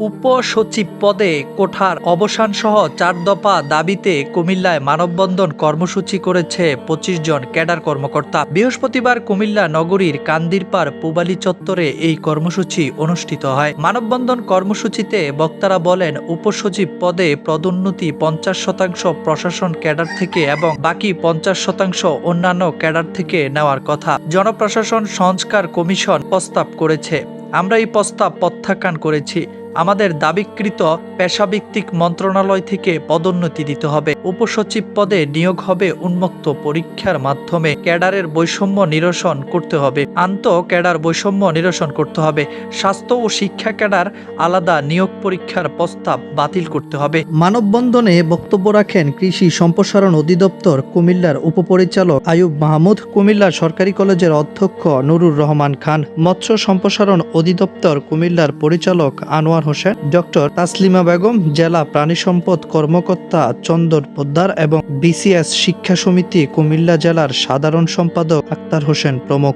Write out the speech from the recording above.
উপসচিব পদে কোঠার অবসান সহ চার দফা দাবিতে কুমিল্লায় মানববন্ধন কর্মসূচি করেছে পঁচিশ জন ক্যাডার কর্মকর্তা। বৃহস্পতিবার কুমিল্লা নগরীর কান্দিরপাড় পুবালি চত্বরে এই কর্মসূচি অনুষ্ঠিত হয়। মানববন্ধন কর্মসূচিতে বক্তারা বলেন উপসচিব পদে পদোন্নতি পঞ্চাশ শতাংশ প্রশাসন ক্যাডার থেকে এবং বাকি পঞ্চাশ শতাংশ অন্যান্য ক্যাডার থেকে নেওয়ার কথা। জনপ্রশাসন সংস্কার কমিশন প্রস্তাব করেছে। আমরা এই প্রস্তাব প্রত্যাখ্যান করেছি। আমাদের দাবিকৃত পেশাভিত্তিক মন্ত্রণালয় থেকে পদোন্নতি দিতে হবে। উপসচিব পদে নিয়োগ হবে উন্মুক্ত পরীক্ষার মাধ্যমে। ক্যাডারের বৈষম্য নিরসন করতে হবে। আন্ত ক্যাডার বৈষম্য নিরসন করতে হবে। স্বাস্থ্য ও শিক্ষা ক্যাডার আলাদা নিয়োগ পরীক্ষার প্রস্তাব বাতিল করতে হবে। মানববন্ধনে বক্তব্য রাখেন কৃষি সম্প্রসারণ অধিদপ্তর কুমিল্লার উপপরিচালক আয়ুব মাহমুদ। কুমিল্লা সরকারি কলেজের অধ্যক্ষ নুরুর রহমান খান। মৎস্য সম্প্রসারণ অধিদপ্তর কুমিল্লার পরিচালক আনোয়ার হোসেন, ডক্টর তাসলিমা বেগম, জেলা প্রাণী সম্পদ কর্মকর্তা চন্দন পোদ্দার এবং বিসিএস শিক্ষা সমিতি কুমিল্লা জেলার সাধারণ সম্পাদক আক্তার হোসেন প্রমুখ।